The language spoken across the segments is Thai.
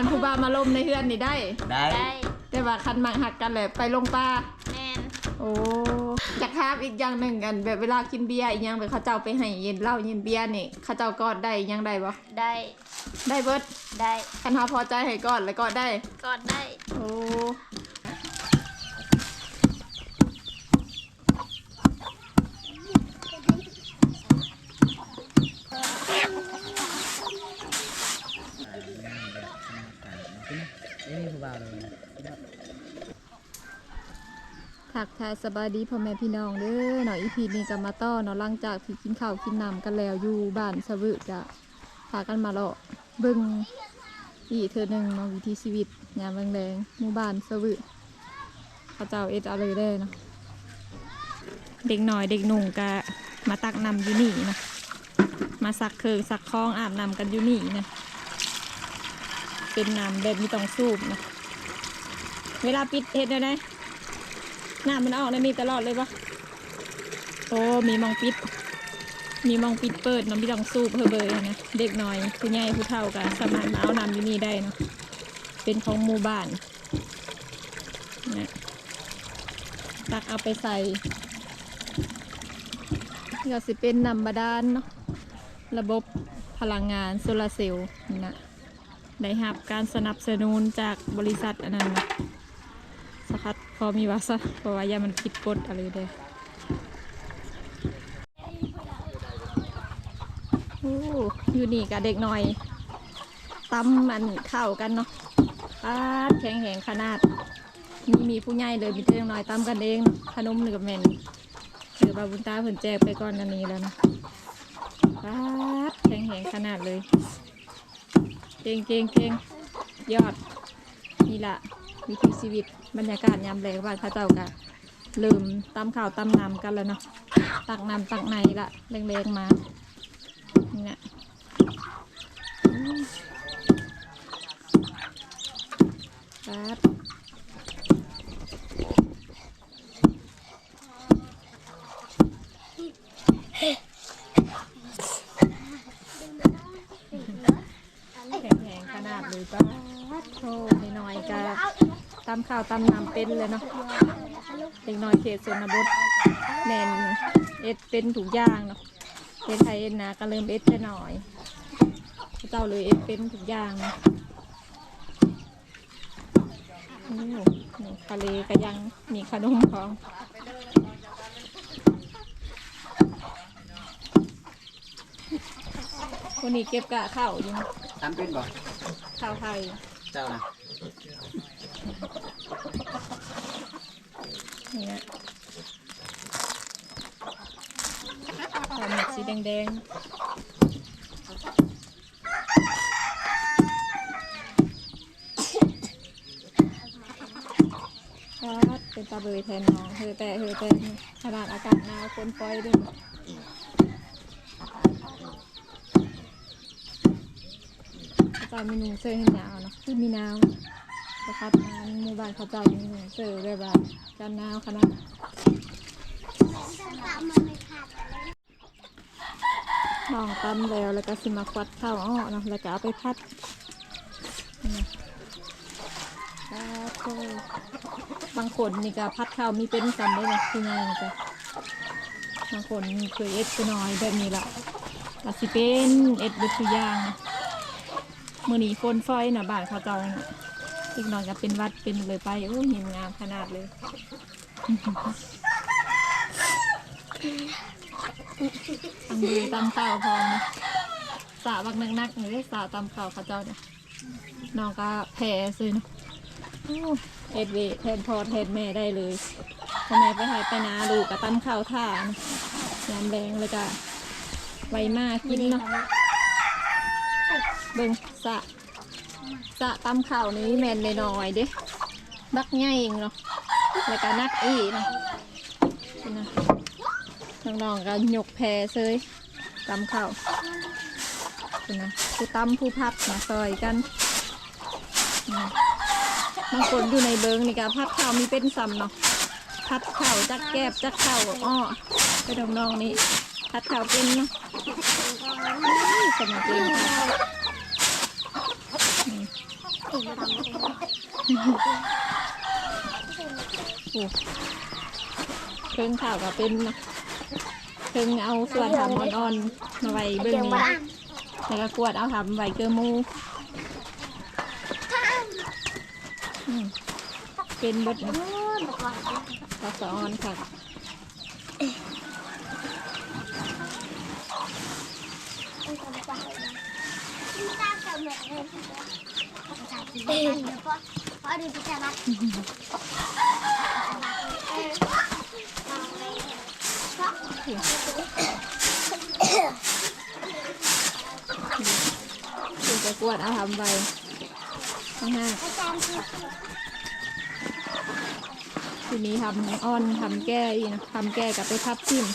คันผู้บ่าวมาลมในเฮือนนี่ได้ ได้ได้แต่ว่าคันมักหักกันแหละไปลงป่าแมนโอ้อยากถามอีกอย่างหนึ่งกัน แบบเวลากินเบียร์อีกอย่างแบบเขาเจ้าไปให้เย็นเหล้าเย็นเบียร์นี่เขาเจ้ากอดได้อีกอยังได้บ่ได้ได้เบิดได้คันเฮาพอใจให้กอดแล้วก็ได้กอดได้โอ้ ทักทายสบายดีพ่อแม่พี่น้องเด้อหน่อยอีพีนี้ก็มาต้อเนาะหลังจากที่กินข้าวกินน้ำกันแล้วอยู่บ้านสะวึกะพากันมาเลาะเบิ่งอีกเธอหนึ่งเนาะวิถีชีวิตยามแรงๆหมู่บ้านสะวึเขาเจ้าเอ็ดอาเลยได้เนาะเด็กหน่อยเด็กหนุ่งก็มาตักน้ำอยู่นี่นะมาสักเคืองสักคลองอาบน้ำกันอยู่นี่นะ เป็นน้ำแบบมีต้องสูบนะเวลาปิดเฮ็ดได้ไหมน้ำมันออกได้มีตลอดเลยปะโอ้มีมองปิด มีมองปิดเปิดน้ำพี่ต้องสูบเพื่อเบยนะเด็กน้อยผู้ใหญ่ผู้เฒ่ากันสามารถมาเอาน้ำอยู่นี่ได้เนาะเป็นของหมู่บ้านนะตักเอาไปใส่ก็สิเป็นน้ำบาดาลเนาะระบบพลังงานโซลาร์เซลล์นี่นะ ได้รับการสนับสนุนจากบริษัทอันนั้นนะสคัดพอมีวาซะเพราะว่ายามันผิดกฎอะไรเลยโอ้อยู่นี่กับเด็กหน่อยตำมันเข้ากันเนาะปาดแข็งแข็งขนาด มีมีผู้ใหญ่เลยมีเด็กน้อยตำกันเองขนมหรือกับแมนหรือบาบุญตาเพิ่นแจกไปก่อนกันนี้แล้วนะปาดแข็งแข็งขนาดเลย ก่งเก่งเก่งยอด นี่ละวิถีชีวิตบรรยากาศยามแรงบ้านพระเจ้ากะลืมตำข่าวตำน้ำกันแล้วเนาะตักน้ำตักในละแรงๆมานี่นะอืมครับแข็งๆขนาดเลยป้าโทษน้อยๆกะ ตำข่าวตำน้ำเป็นเลยเนาะเด็กน้อยเขตชนบทแมนเอ็ดเป็นถูกอย่างเนาะเอ็ดไทยเอ็ดนาก็เริ่มเอ็ดแค่หน่อยเจ้าเลยเอ็ดเป็นทุกอย่างเนาะโอ้นี่ทะเลก็ยังมีขนมของคนนี้เก็บกะข้าวอยู่นะตามเป็นบ่ข้าวไทยเจ้านะ นี่นะข้าหมึกสีแดงๆครับเป็นตาเบยแทนน้องเฮอแต่เฮอแต่ขนาดอากาศหนาวคนปล่อยด้วยเขาเจ้ามีหนุ่งเสื้อให้หนาวเนาะคือมีนาวประคับงานหมู่บ้านเขาเจ้ามีหนุ่งเสื้อแบบ กันหนาวขนาดลองตำแล้วแล้วก็สิมาควัดข้าวอ้อเนาะแล้วก็เอาไปพัดบโอ้บางคนนี่ก็พัดข้าวมีเป็นกันได้เลยคือไงนี่ก็บางคนเคยเอ็ดไปหน่อยแบบนี้ละก็สิเป็นเอ็ดเบ็ดทุกอย่างมือนี้ฝนฟอยนะบ้านเขาเจ้านะ อีกหน่อยก็เป็นวัดเป็นเลยไปโอ้เห็นงามขนาดเลย ตังดีตำข้าพร้อมนะสาบักนักๆเลยสาตำข้าวเขาเจ้าเนี่ยน้องก็แพ้ซื้อเนาะโอ้เฮ็ดเวทแทนพ่อแทนแม่ได้เลยพ่อแม่ไปหายไปนาลูกก็ตำข้าวท่านะยามแรงเลยก็ไวมากกินเนาะเบิ่งสะ สะตำข่าวนี้แมนเลยหน่อยๆเด้บักใหญ่เองเนาะแล้วก็นักอีเนาะน้องๆก็หยกแพรเซยตำข่าวนะผู้ตำผู้พับมาซอยกันบางคนอยู่ในเบิงนี่ก็พัดข่าวมีเป็นซ้ำเนาะพัดข่าวจักแกบจักข่าวอ้อไปน้องๆนี่พัดข่าวเป็นเนาะสมัครเอง เองมาทำไม่ได้โอ้เครื่องข่าวก็เป็นนะเครื่งเอาส่วนทำอ่อนๆมาไว้เบื้องนี้แล้วก็กวดเอาทำไว้เกลือมูเป็นบดนะนู่นบอกว่าสะออนค่ะ ไม่ทำใจที่ตามกับแม่เลย เออเพราะเพราะดูจะกวดเอาทำไว้ข้างหน้าทีนี้ทำอ่อนทำแก้อีนะทำแก้กับไปทับทิม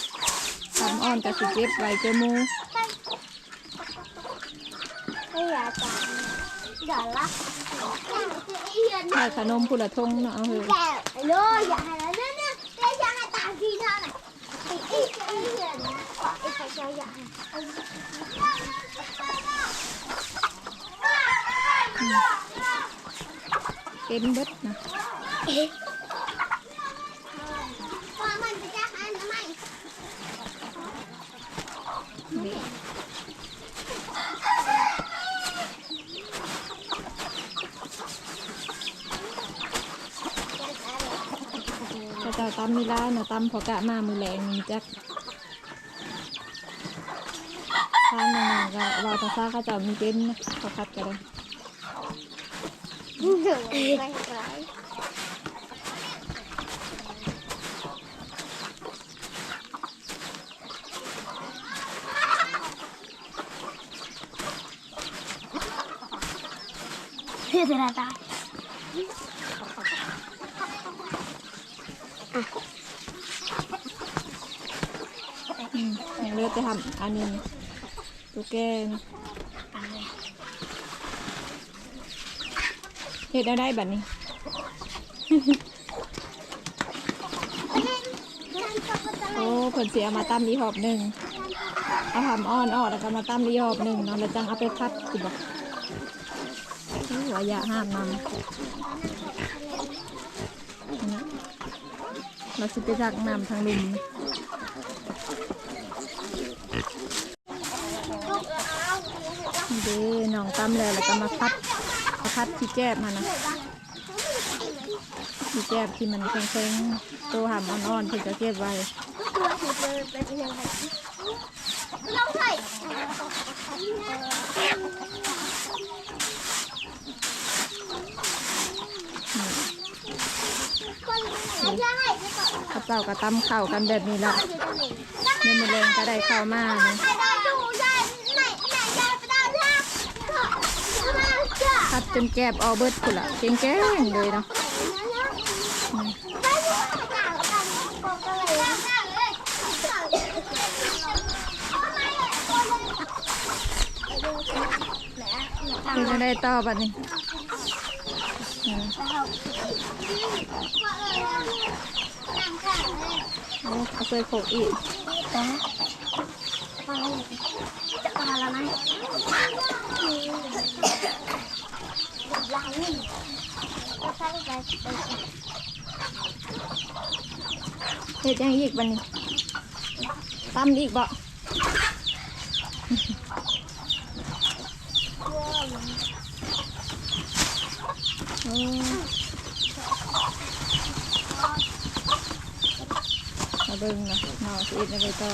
ทำอ่อนกับสิเก็บไว้เกมูไม่อยากจะ เดี๋ยวละเฮียนใส่ขนมพุละทงเนาะเอาเถอะแก่โลอย่าให้แล้วเนี่ยเนี่ยอย่าให้ตามพี่เท่าไหร่อีกอีกอีกเฮียนอีกใครจะอยากให้เป็นเบิดนะ พอมันจะจะให้ทำไม นี่ ก็จะตำมีร้านนะตำพอกะมามือแรงนี่จักข้ามมาก็วาภาษาเขาเจะมีเป็นนะเขาคัดกันเลยไม่ไหวเพื่อจะได้ อืมยังเลือก จะทำอันนี้ตัวแกนะเฮ็ดได้ได้แบบนี้โอ้เพิ่นเสียมาตั้มอีหอบหนึ่งเอาทำอ้อนออกแล้วก็มาตั้มอีหอบหนึ่งเนาะแล้วจังเอาไปพัดคือบอกหัวอยาห้ามนำอันนี้เราสิไปจักน้ำทางลุม เด้น้องตั้มแล้วแล้วก็มาพัดมาพัดที่แก้บมานะที่แก้บที่มันแข็งๆตัวหำอ่อนๆที่จะเก็บไว้ตัวเป็นเป็นยังไงเราใส่คนไม่ได้ไม่ก่อนข้าเจ้าก็ตำข้ากันแบบนี้ละเมื่อมอแรงก็ได้เข้ามานะ ได้ดูได้ไหนไหนได้ไปได้แล้วมา จนแกบออเบิดคุณละเก่งแก้งเลยเนาะคือจะได้ต่อบัดนี้เอืมโขกอ้เอาเคยโขกอีก เฮ็ดยังอีกบัดนี้ตำอีกบ่โอ้มาเบิ่งนะเนาะสิเอ็ดอะไรต่อ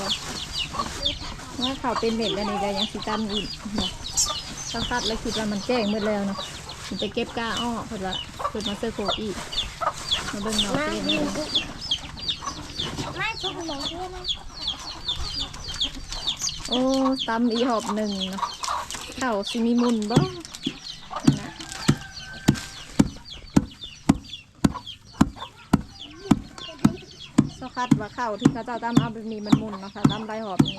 ว่าเขาเป็นเม็ดอันนี้ก็ยังสิตำอีกเนาะสักพักแล้วคิดว่ามันแจ้งหมดแล้วเนาะ สิไปเก็บก้าอ้อเพิ่นว่าเพิ่นมาเสื้อโคกอีกมาเบิ่งเนาะเป็นยังไงไม่ชุบหนูด้วยนะโอ้ตำอีหอบหนึ่งเนาะเข่าสิมีมุนบ่นะสคัดว่าเข่าที่เขาเจ้าตำเอาแบบนี้มันมุนเนาะค่ะตำไรหอบนี่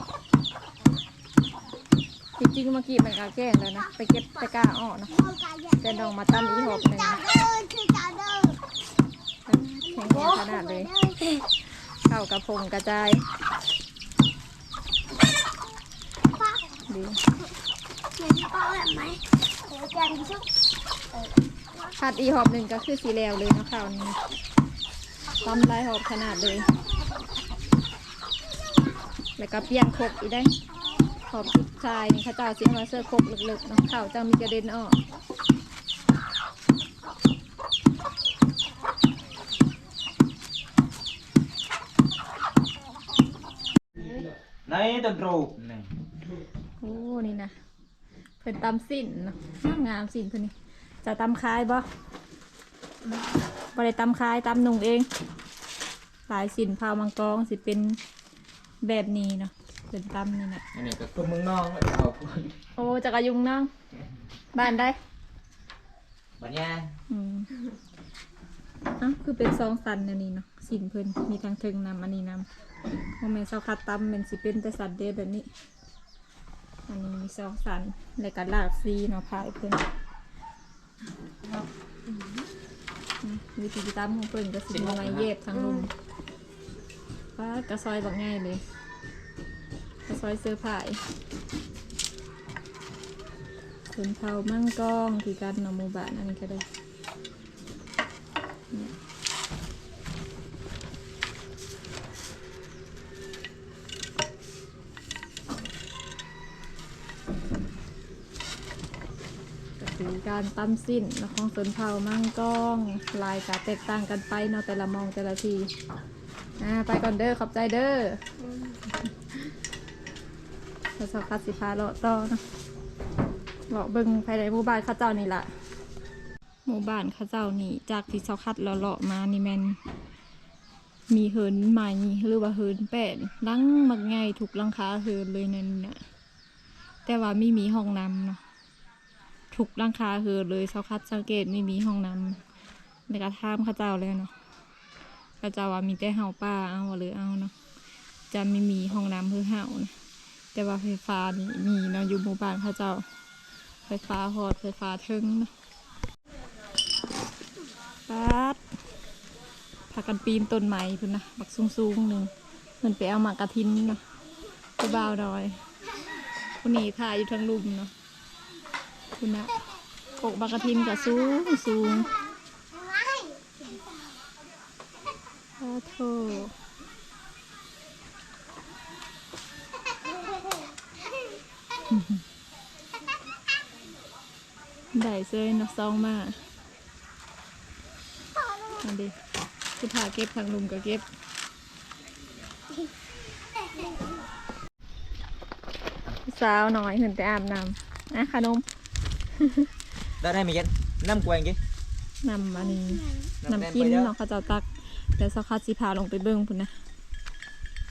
จริงๆเมื่อกี้มันก็แก้งแล้วนะ ไปเก็บไปก้าอ้อเนาะแต่ดองมาตำอีหอบหนึ่งนะแข็งแรงขนาดเลยเข่ากระพงกระจายดีผัดอีหอบหนึ่งก็คือสีแล้วเลยนะข้าวนี้ตำลายหอบขนาดเลย แล้วก็เปลี่ยนครกอีกได้ หอบสุดท้ายนี่ข้าเจ้าสิมาเสื้อครกลึกๆเนาะข้าเจ้ามีกระเด็นออกไหนตะโกรกนี่โอ้นี่นะเพิ่นตำสิ้นเนาะงามงามสิ้นเพิ่นนี่จะตำคายบ่บ่ได้ตำคายตำหนุ่งเอง หลายสินพาวมังกรสิเป็นแบบนี้เนาะ เป็นตำนี่นะอันนี้ก็คนเมืองนอกเอาคนโอ้จักรยุงน้องบ้านได้บัญญาอืมอะคือเป็นซองสันอันนี้เนาะสินเพิ่นมีทางเทิงนำอันนี้นำโมเมนต์เซาคัดตำเป็นสิเป็นแต่สันเดแบบนี้ อันนี้มีซองสันแล้วก็ลากซีเนาะพายเพิ่นอืมวิธีตำของเพิ่นก็สิมาไว้เย็บทางลุมป้ากระซอยบักง่ายเลยกระ ซอยเสื้อผ้าส่วนเผามั่งกล้องที่กันเนาะหมู่บ้านอันนี้ก็ได้ก็คือการตั้มสิ้นนะของสนเผามั่งกล้อง ลายก็แตกต่างกันไปเนาะแต่ละมองแต่ละทีอ่าไปก่อนเด้อขอบใจเด้อ เราสคัดสิพาเลาะต่อเนาะเลาะเบิ่งภายในหมู่บ้านข้าเจ้านี่ละหมู่บ้านข้าเจ้านี่จากที่เสาคัดเลาะมานี่แมนมีเหินใหม่หรือว่าเหินแปดลังมักง่ายถูกลังคาเหินเลยนั่นน่ะแต่ว่าไม่มีห้องน้ำเนาะทุกร่างคาคือเลยเสาคัดสังเกตไม่มีห้องน้ำในกระทามข้าเจ้าเลยเนาะข้าเจ้าว่ามีแต่เห่าป้าเอาหรือเอาเนาะจะไม่มีห้องน้ำเพื่อเห่านะ แต่ว่าไฟฟ้านี่มีเนาะอยู่หมู่บ้านเข้าเจ้า ไฟฟ้าหอดไฟฟ้าทิงนะปัดพากันปีนต้นไม้พุ่นนะบักสูงๆหนึ่งมันไปเอาหมากกระทินเนาะไปบ่าวดอยคนนี้ถ่ายอยู่ทางลุมเนาะคุณนะกกบากกระทินกับสูงสูงโอ้โถ ได้เซยเนาะซองมาอันดีคือถ่าเก็บทางลุมก็เก็บสาวหน่อยเห็นแต่อาบน้ำนะขนม ได้ได้ไหมยันน้ำกวางกี่นำอันนี้น้ำน้ำกินแดงไปแล้วเนาะเขาเจะตักแล้วสักคัดสิพาลงไปเบิ้งพุ่นนะ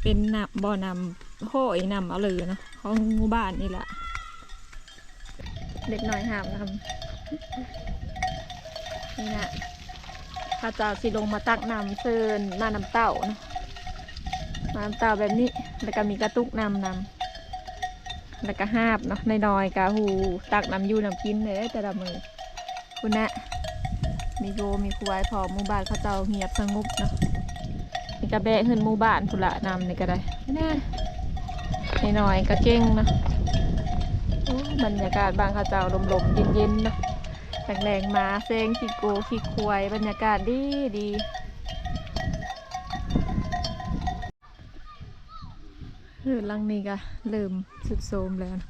เป็นน้ำบ่อน้ำโห้ยน้ำเอาเลยเนาะ ของหมู่บ้านนี่แหละเด็กน้อยหามน้ำนี่นะข้าเจ้าสิลงมาตักน้ำเซินมาน้ำเต่าเนาะมาน้ำเต่าแบบนี้ แล้วก็มีกระตุกน้ำน้ำแล้วก็หาบเนาะในน้อยๆกะหูตักน้ำอยูน้ำกินเลยแต่ละมือคุณนะมีโยมีครูไว้พอหมู่บ้านเขาเจ้าเงียบสงบเนาะมีกระแบะขึ้นหมู่บ้านพุนละนำนี่ก็ได้แน่ หน่อยๆก็เก่งนะโอ้บรรยากาศบานเขาเจ้าลมๆเย็นๆนะแรงๆมาเซงขี้โกขี้ควายบรรยากาศดีดีเรือลังนี้ก็เริ่มสุดโทมแล้วนะ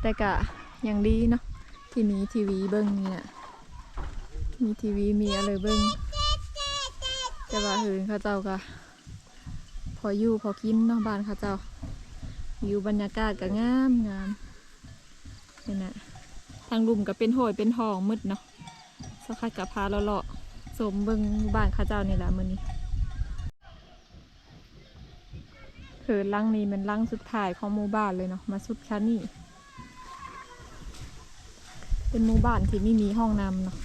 แต่กะยังดีเนาะที่มีทีวีเบิ้งเนี่น่ะมีทีวีมีอะไรเบิ้งแต่ว่าหินข้าเจ้าก็พออยู่พอกินเนาะบ้านข้าเจ้า อยู่บรรยากาศก็งามงามนี่นะทางลุ่มก็เป็นโหยเป็นห้องมืดเนาะสักคัดกับพาเลาะๆสมเบิงบ้านข้าเจ้านี่แหละมื้อนี้เหินลังนี้มันลังสุดท้ายของหมู่บ้านเลยเนาะมาสุดชั้นนี่เป็นหมู่บ้านที่ไม่มีห้องน้ำเนาะ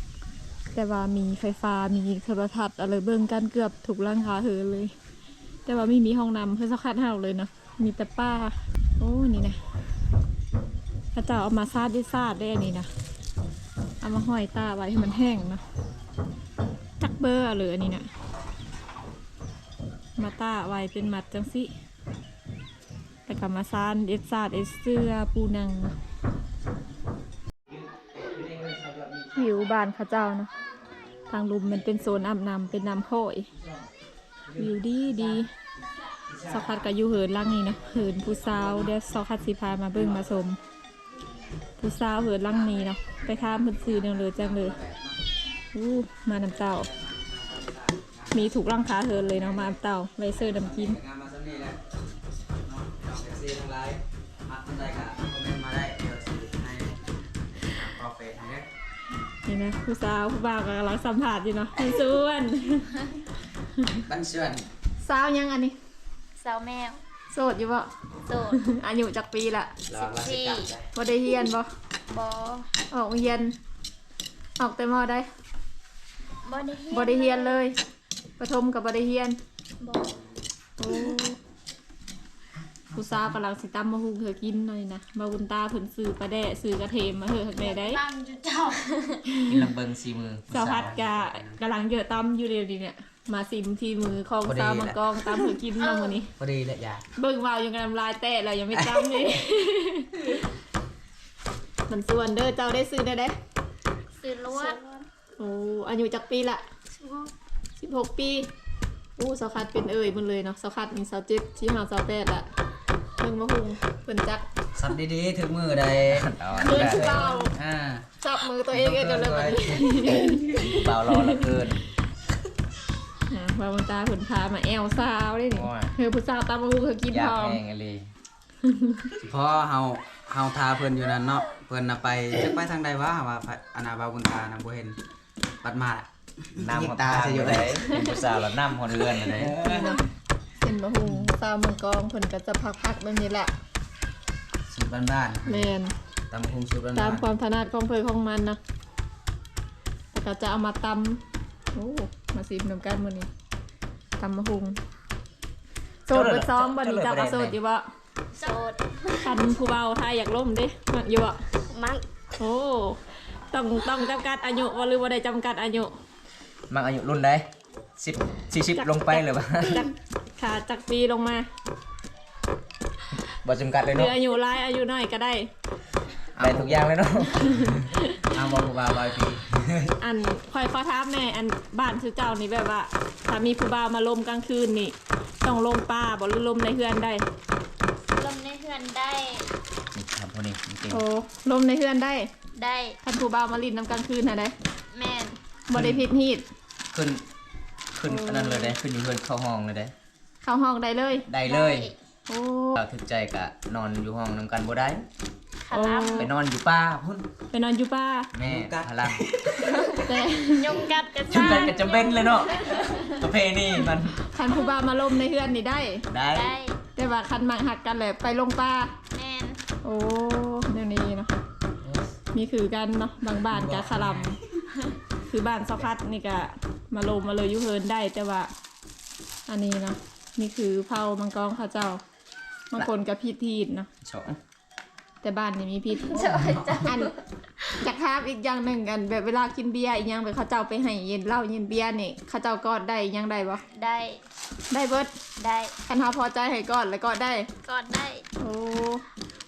แต่ว่ามีไฟฟ้ามีโทรทัศน์อะไรเบิ่งกันเกือบถูกร่างคาเหินเลย แต่ว่าไม่มีห้องน้ำเพื่อสักคัดให้เราเลยเนาะมีแต่ป้า โอ้นี่นะพระเจ้าเอามาซาดได้ซาดได้อันนี้นะเอามาห้อยตาไว้ให้มันแห้งนะจักเบอร์เอาเลยอันนี้นะมาตาไว้เป็นมัดจังสิแต่ก็มาซานเอสซาดเอสเสื้อปูนังนะหิวบานข้าเจ้านะทางลุมมันเป็นโซนอาบน้ำเป็นน้ำห้อยวิวดีดี สอคัดกับยูเหินล่างนี้เนาะเหินผู้สาวเดี๋ยวสอคัดสิพามาเบิ่งมาชมผู้สาวเหินล่างนี้เนาะไปทามเพื้นซื้อเนี่ยเลยจังเลยอู้มาน้ำเต้า มีถูกร่างค้าเหินเลยเนาะมาน้ำเต้าไวเซอร์น้ำกินงานมาสักนี่แหละน้องน้องแท็กซี่ทั้งหลายมักได้ก็คอมเมนต์มาได้เดี๋ยวสิให้กาแฟให้เด้อนี่นะผู้สาวผู้บ่าวกำลังสัมผัสอยู่เนาะให้ส่วนบันเชิญสาวยังอันนี้สาวแมวโสดอยู่บ่โสดอายุจักปีละรอราชการได้บ่ได้เฮียนบ่บอออกเฮียนออกแต่มอได้บอได้เฮียนบ่ได้เฮียนเลยประถมกับบ่ได้เฮียนบอโอ้ผู้สาวกำลังสิตำมะฮุงเธอกินหน่อยนะมาบุญตาเพิ่นซื้อปลาแดะซื้อกระเทมมาเถอะแม่ได้ตั้งจุดเจ้ากินลำเบิงสีมือสาวพัดกะกำลังเยอะตำอยู่เดียวดีเนี่ย มาซิมที่มือของพอดีสาวแหละมังกรตำเพิ่นกินมามื้อนี้ พอดีเลยยาเบิ่งวาวยังกำลังลายแตะแล้วยังไม่จำเลย มันส่วนเด้อเจ้าได้ซื้อได้เด้สื่อล้วนโอ้อายุจักปีละสิบหกปีอู้สาวคัดเป็นเอ่ยหมันเลยเนาะสาวคัดมีสาวเจ็ดที่หาสาวแปดละเพิ่งมาหุงเพิ่นจักสับดีๆถึงมือใดเพิ่นเบา อ่าจับมือตัวเองเองกันเลยวันนี้ เบารอเหลือเกิน อะวาวตาเพิ่นพามาแอลสาวได้นี่โอ้ย เธอผู้สาวตามมาหุงเธอกินอยาพกร้อมแห้งอะไรเพราะเฮาเฮาทาเพิ่นอยู่นั่นเนาะเพิ่นน่ะไปจักไปทางใดวะว่าไปอนาบาบุญตานะบ่เห็นบัดมาน้ำยิหงดตาตาจะจะออยู่ยู่ไหไหนนเป็นผู้สาวแล้วน้ำหดเรือนอะไรนี่เนาะเส้นมะหุงสาวมังกรเพิ่นก็จะพักๆแบบนี้แหละสูตรบ้านแมนๆตำพุงสูตรบ้านตามคๆวามถนัดของเพื่อนของมันนะแล้วก็จะเอามาตำโอ้มาซีมน้ำกันมื้อนี้ ตำมะฮุงโสดเบิดซ้อมบ่นี้เจ้าก็โสดอยู่บ่โสดคันผู้เบาไทยอยากล่มเด้มักอยู่บ่มักโอ้ต้องต้องจำกัดอายุบ่หรือว่าได้จำกัดอายุมักอายุรุ่นใดสิบสี่สิบลงไปเลยปะจากขาจากปีลงมาบ่จำกัดเลยหรือเนาะอายุหลายอายุน้อยก็ได้ได้ทุกอย่างเลยเนาะเอาบ่ผู้บ่าวร้อยปี อันคอยขอถามแม่อันบ้านชื่อเจ้านี่แบบว่าถ้ามีผู้บ่าวมาลมกลางคืนนี่ ต้องลมป่าบ่หรือลมในเฮือนได้ ลมในเฮือนได้นี่ทำพวกนี้จริงโอ้ลมในเฮือนได้ได้ท่านผู้บ่าวมาลินน้ำกลางคืนนะได้แม่นบ่ได้พิษฮีดๆขึ้น ขึ้นอันนั้นเลยได้ขึ้นอยู่เพื่อนเข้าห้องเลยได้เข้าห้องได้เลย ได้เลย โอ้เราถึกใจกะนอนอยู่ห้องนำกันบ่ได้ ขลับไปนอนอยู่ป่าพุ่นไปนอนอยู่ป่าแม่พลังแต่ยุงกัดกระชุดซ่ากันก็จำเป็นเลยเนาะประเพณีมันคันผู้บ่าวมาลมในเฮือนนี่ได้ ได้ได้แต่ว่าคันมังหักกันแหละไปลงป่าแม่นโอ้เดี๋ยวนี้เนาะมีคือกันเนาะบางบ้านกะขะลำคือบ้านซอคัดนี่กะมาลมมาเลยอยุเฮินได้แต่ว่า อันนี้เนาะนี่คือเผามังกรข้าเจ้าบางคนกับพิษทีดเนาะสอง แต่บ้านนี่มีพิษอันจากภาพอีกอย่างหนึ่งกันแบบเวลากินเบียร์อีกอย่างแบบเขาเจ้าไปให้เย็นเหล้าเย็นเบียร์นี่เขาเจ้ากอดได้อีกอยังได้บ่ได้ได้เบิดได้คันเขาพอใจให้กอดแล้วกอดได้กอดได้โอ้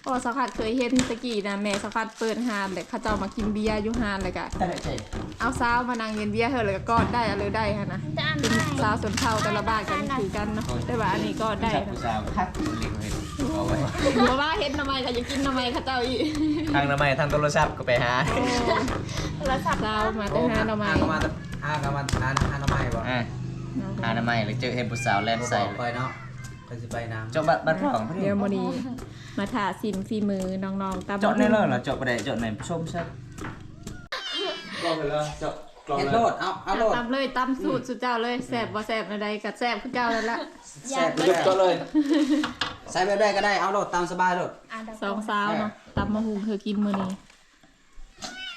โอ้สักพัดเคยเห็นตะกี้นะแม่สักพัดเปิดฮานเลยเขาเจ้ามากินเบียร์อยู่ฮานเลยกะได้ใช่เอาสาวมานั่งเย็นเบียร์เธอเลยก็กอดได้อะไรได้ฮะนะจะอ่านเป็นได้สาวสนเทาแต่ละบ้านกันคือกันเนาะแต่ว่าอันนี้ก็ได้ผู้นะสาวครั บเรียกเลยเอาไว้เพราะว่าเห็นทำไมเขาจะกินทำไมเขาเจ้าอีกทางทำไมทางโทรศัพท์ก็ไปหาโทรศัพท์เรามาแต่หาทำไมอ้างก็มาอ้างก็มาหาหาหน่อไม้บ่อะหาทำไมเลยเจอเห็นผู้สาวแล่นบ่ใส่บอกคอยเนาะคอยสิไปน้ำเจาะบัตรบัตรของพี่เดี๋ยวโมนีมาถ่าซิมฝีมือน้องๆตามเจาะในเลยเหรอเจาะประเดี๋ยวเจาะไหนผู้ชมใช่กล้องเลยเจาะกล้องเฮ็ดโลดเอาเอาโลดตามเลยตามสูตรสุดเจ้าเลยแสบบ่แสบอะไรกัดแสบคือเจ้าแล้วละแซ่บเลยก็เลย ใส่แบบได้ก็ได้เอาโหลดตามสบายโหลด อ่านได้สองสาวเนาะตำมะฮุงเธอกินมือนี้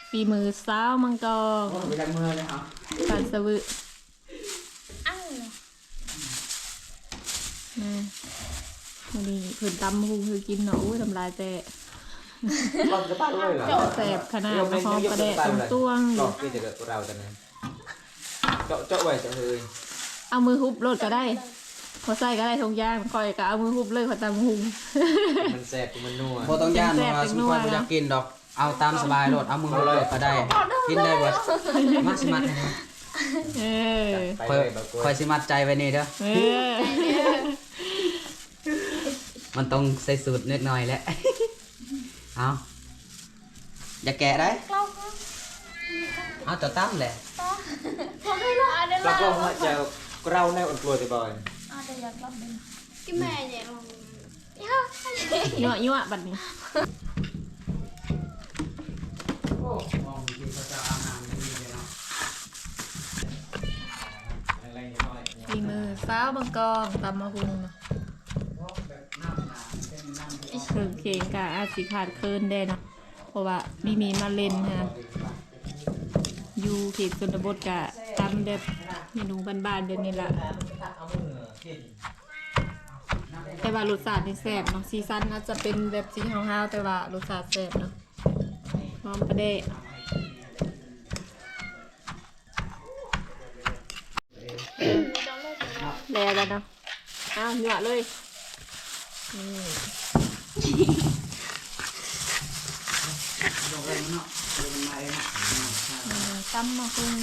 ฝีมือสาวมังกรไปทางมือเลยครับสันสวึอ้าวนะมือนี้เพิ่นตำมะฮุงเธอกินเนาะอุ้ยทำลายแต่กล้องจะตั้งเลยเหรอแสบขนาดนะหอมกระแดะตรงต้วงอกล้ยู่องที่จะเกิดกับเราจะนั้นเจาะเจาะไว้จะเฮยเอามือฮุบโลดก็ได้ พอใส่ก็ได้ทงย่างคอยก็เอามือฮุบเลยขอตำมะฮุงมันแซ่บมันนัวพอต้องย่านแซ่บว่าเป็นสมนัวควรบ่นะอยากกินดอก เอาตามสบายโลดเอามือโลดก็ได้ กินได้เบิดมาสิมัดให้นะเออคอยคอยสิมัดใจไว้นี่เด้อเออมันต้องใส่สูตรนิดหน่อยแหละ เอาอย่าแกะได้เราเอาจะตั้มแหละพอได้ละอันนั้นเราละก็มาจะเราแนวอันกลัวแต่บ่อย อันเดียวรอบนึงที่แม่เนี่ยย่ายั่วยั่วบัดนี้โอ้มองดีเขาจะอาบน้ำนี่เลยเนาะอะไรๆน้อยฝีมือสาวบางกองตำมะฮุงเนาะแบบน้ำหนาเป็นน้ำที่เครื่องเคยงกะอาจสิขาดเคินได้เนาะเพราะว่ามีมีมาเล่นฮะอยู่เขตชนบทกะตำแบบเมนูบ้านๆแบบนี้ละ แต่ว่ารสชาตินี่แซ่บเนาะซีซันอาจจะเป็นแบบสีห้าวๆแต่ว่ารสชาติแซ่บเนาะหอมประเดะแล้วแล้วเนาะอ้าวหยวเลยนี่ลงเลยเนาะลงมมตำมาคุง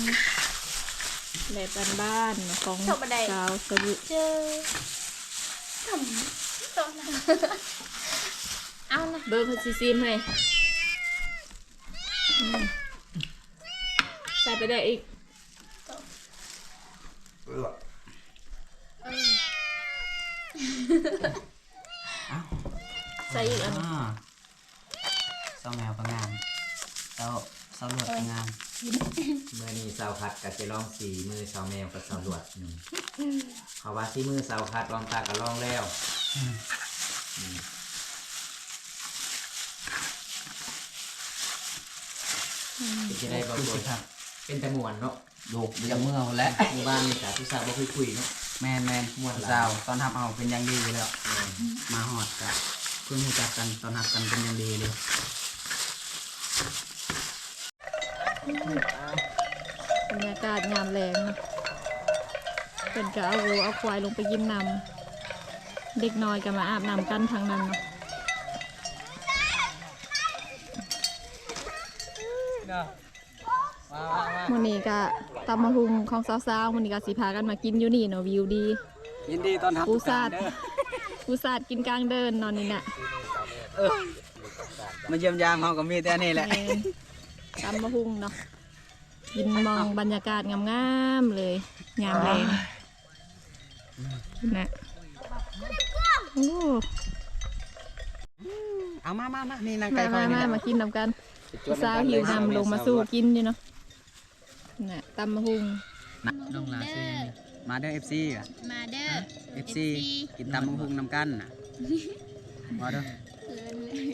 แบบบ้านๆเนาะของชาวสวุเจอทำตรงนั้นเอานะเบอร์พัชซีมให้อืมใส่ไปได้อีกใส่อีกอันอ่าเศร้าแมวก็งามเศร้าเศร้าหลวดก็งาม เมื่อนี้สาวพัดกับจะลองสีมือสาวแมวกับสาวหลวดหนึ่งเขาว่าที่มือสาวพัดลองตากับลองแล้วเป็นจะได้บางคนเป็นแต่หมวนเนาะดูจะเมื่อคนแล้วหมู่บ้านนี่กับผู้สาวบ่เคยคุยเนาะแมนแมนมวนสาวตอนทับเอาเป็นอยังดีอยู่แล้วมาหอดกันเพิ่งรู้จักกันตอนหักกันเป็นอยังดีเลย บรรยากาศงามแรงเนาะเป็นกะเอาวัวเอาควายลงไปกินน้ำเด็กน้อยก็มาอาบน้ำกันทางนั้นเนาะมื้อนี้ก็ตำมะฮุงของสาวๆมื้อนี้ก็สิพากันมากินอยู่นี่เนาะวิวดี ยินดีตอนทับปูซาดปูซาดกินกลางเดินนอนนี่น่ะมาเยี่ยมยามเขาก็มีแต่นี่แหละแม่น ตำมะฮุงเนาะกินมองบรรยากาศงามๆเลยงามแรงนะโอ้เอามามามานี่นางมาไก่คอมายนี่มาแหละมากินนำกันสาวหิวนำลงมาสู้กินอยู่เนาะน่ะตำมะฮุงน้องลาซื้อมาเด้อ FC อะมาเด้อ FC กินตำบังพุงนำกันน่ะมาเด้อ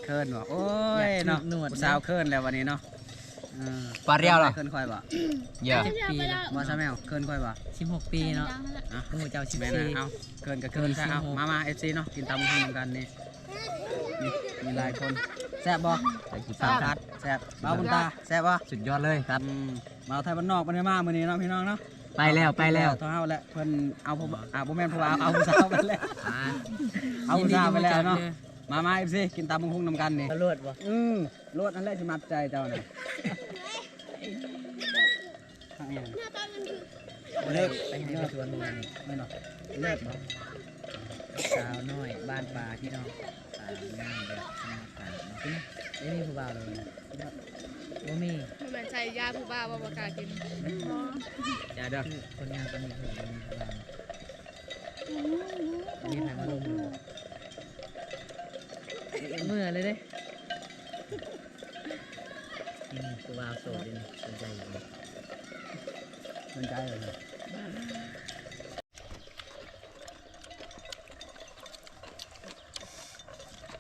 เคินบ่โอ้ยเนาะผู้สาวเคินแล้ววันนี้เนาะออ ปลาเรียวเหรอเคินค่อยบ่เยอะปีแล้วบ่ซะแมวเคินค่อยบ่สิบหกปีเนาะอะโอ้เจ้าสิบแม่นสี่นะเอาเคินกับเคินซะเอามามา FC เนาะกินตำบังพุงนำกันนี่นี่มีหลายคนแซ่บบ่สาวคัดแซ่บเบาบุญตาแซ่บบ่สุดยอดเลยครับอืมมาไทยบ้านนอกบ้านนี้มามื้อนี้เนาะพี่น้องเนาะไปแล้วไปแล้วเท่าเฮาแล้วเพิ่นเอาผู้อ่าบ่แม่นผู้บ่าวเอาผู้สาวไปแล้วเอาผู้สาวไปแล้วเนาะมามา FC กินตำบังพุงนำกันนี่ตำรวจบ่อืมรถนั่นแหละสิมัดใจเจ้าน่ะ ทางนี้เลิกไปให้ไปชวนมึงไม่เนาะเลิกบ่สาวน้อยบ้านป่าพี่น้องสาวงามแบบธรรมชาติเนาะพี่นะไม่มีผู้บ่าวเลยบ่มีเหมือนใช้ยาผู้บ้าว่าประกาศกินจ้าดอกคนงามก็มีเพื่อนบ่มีผู้บ่าวมีใครมาลงมือเมื่อเลยเด้ นี่ผู้บ่าวโสดนี่สนใจอยู่บ่สนใจเลยนะ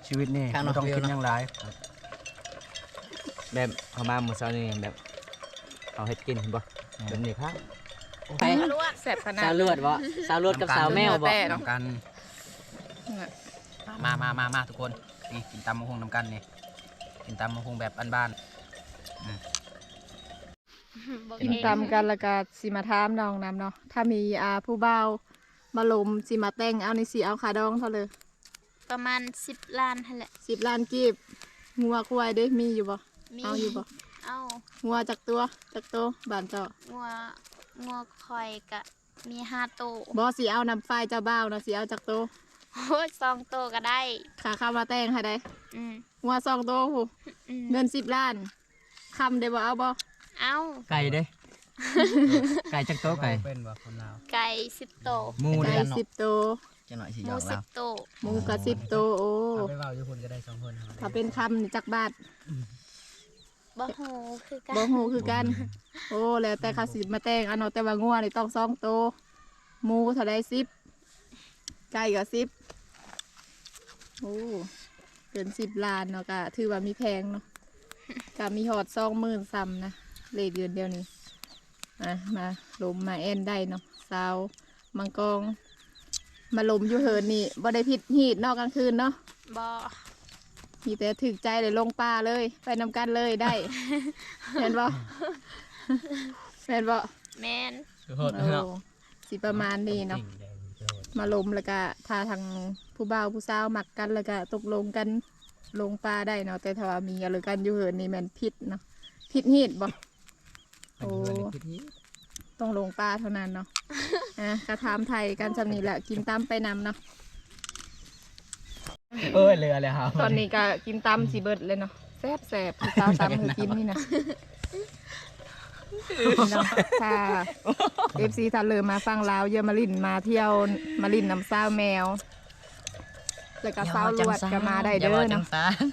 ชีวิตนี่ไม่ต้องคิดอย่างไรแบบเขามาเมื่อเช้านี้แบบเอาเฮ็ดกินบ่แบบนี้ครับไปแสบขนาดสาวเลือดบ่สาวเลือดกับสาวแมวบ่แต่เนาะนำกันมามามามาทุกคนนี่กินตำมะฮุงนำกันนี่กินตำมะฮุงแบบบ้าน กินตามกันแล้วก็สิมาถามน้องนำเนาะถ้ามีอาผู้บ่าวมาลมสิมาแต่งเอาในสีเอาขาดองเท่าเลยประมาณสิบล้านหั่นแหละสิบล้านกีบงัวควายเด้มีอยู่บ่มีเอาอยู่บ่เอางัวจักตัวจักตัวบ้านเจ้างัวงัวคอยกะมีห้าโตวบ่สิเอานำไฟเจ้าบ่าวนะสิเอาจักตัวโอ้ยสองโตวก็ได้ขาข้าวมาแต่งให้ได้อืมงัวสองตัวผู้อืมเงิน10ล้าน คำได้บ่เอาบ่เอาไก่เด้ ไก่จักโตะไก่เป็นว่าคนลาวไก่สิบโตวหมูไก่เด้อเนาะสิบตัวจังหน่อยสิหหยมูอกสิเราบโตวหมูก็สิบตัวโอ้เอาไปเว้าอยู่คนก็ได้สองคนถ้าเป็นคำนี่จักบาทบ่หูคือกันบ่ฮู้คือกัน โอ้แล้วแต่เขาสิมาแต่งอันเนาะแต่ว่างัวนี่ต้องสองตัวหมูเท่าใดสิบไก่ก็สิบโอ้เกินสิบล้านเนาะก็ถือว่ามีแพงเนาะ ก็มีหอดสองหมื่นซ้ำนะเลยเดือนเดียวนี้มามาลมมาแอนได้เนาะสาวมังกรมาลมอยู่เหินนี่บ่ได้ผิดหีดนอกกลางคืนเนาะบ่มีแต่ถึกใจเลยลงป่าเลย ไปนำกันเลยได้เห็นบ่เห็นบ่แม่นโหดโอ้เนาะสิประมาณนี้เนาะมาลมแล้วก็พาทางผู้บ่าวผู้สาวมักกันแล้วก็ตกลงกัน ลงป่าได้เนาะแต่ถ้าว่ามีอะไรกันอยู่เหินนี่แมันผิดเนาะผิดเหตุบ่ โอ้ต้องลงป่าเท่านั้นเนาะ อะกระทำไทยกันจำนี้แหละกินตามไปนำเนาะเอ้ยเรือเลยครับตอนนี้ก็กินตามสีเบิดเลยเนาะแซ่บแซ่บผู้สาวตามคือกินนี่นะเนาะถ้าเอฟซีทาเลอมาฟังลาวเยอะมาลินมาเที่ยวมาลินน้ำซาวแมว แล้วก็ซาวลวดก็มาได้เด้อเนาะ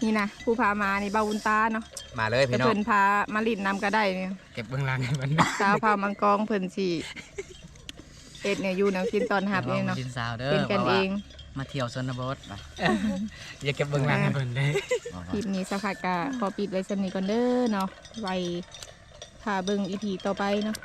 นี่นะผู้พามานี่บาวุนตาเนาะมาเลยแต่พี่น้องเพิ่นพามาลินนำก็ได้เนี่ยเก็บเบื้องหลังให้มันสาวพามังกรเพิ่นสิเอ็ดเนี่ยอยู่แนวกินตอนหับนี่เนาะดินสาวเด้อเป็นกันเองมาเที่ยวชนบทอย่าเก็บเบื้องหลังให้เพิ่นเด้คลิปนี้สักพักกะขอปิดไว้สำนี้ก่อนเด้อเนาะไว้ถ้าเบิ่งอีพีต่อไปเนาะ